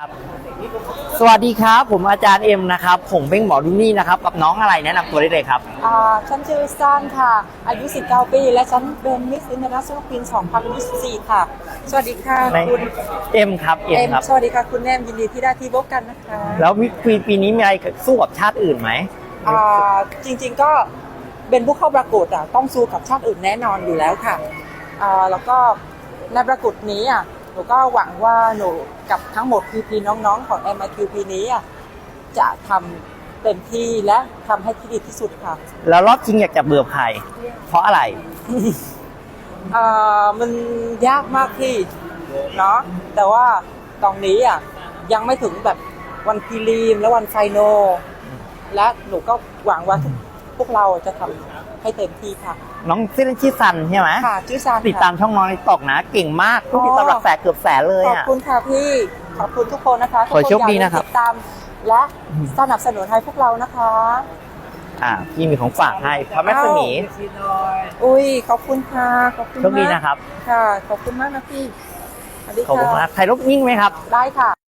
ครับสวัสดีครับ ผมอาจารย์เอ็มนะครับ ผมเป็นหมอดุนี่นะครับ กับน้องอะไรแนะนำตัวได้เลยครับ อ่าฉันชื่อซันค่ะ อายุ 19 ปี และฉันเป็นมิสอินเตอร์เนชั่นแนลปี2024 ค่ะ สวัสดีค่ะ ในคุณเอ็มครับเอ็มเอ็มครับ สวัสดีค่ะ คุณแนมยินดีที่ได้ที่พบกันนะคะแล้วปีปีนี้มีอะไรสู้กับชาติอื่นไหม อ่าจริงๆก็เป็นผู้เข้าประกวดอะต้องสู้กับชาติอื่นแน่นอนอยู่แล้วค่ะอ่าแล้วก็ในประกวดนี้อะ หนูก็หวังว่าหนูกับทั้งหมดพี่ๆน้องๆ ของ MIQ ปีนี้อะจะทำเต็มที่และทำให้ที่ดีที่สุดค่ะแล้วรอบชิงอยากจะเบื่อใคร เพราะอะไร เอ่อมันยากมากที่เนาะแต่ว่าตอนนี้อะยังไม่ถึงแบบวันพรีลีมและวันไฟโนลและหนูก็หวังว่าทุก พวกเราจะทำให้เต็มที่ค่ะน้องเส้นชื่อซันใช่ไหมค่ะชื่อซานติดตามช่องน้องในตอกนะ เก่งมากผู้ติดตามหลักแสนเกือบแสนเลยขอบอะ คุณค่ะพี่ ขอบคุณทุกคนนะคะทุกขอคนโชคดีอย่าลืมนะครับติดตามและสนับสนุนให้พวกเรานะคะ อ่าพี่มีของฝากให้พระแม่สมีอุ้ยขอบคุณค่ะขอบคุณโชคดีมากนะครับ ค่ะ ขอบคุณมากนะพี่สวัสดีขอบคุณค่ะมากถ่ายรูปนิ่งไหมครับ ได้ค่ะ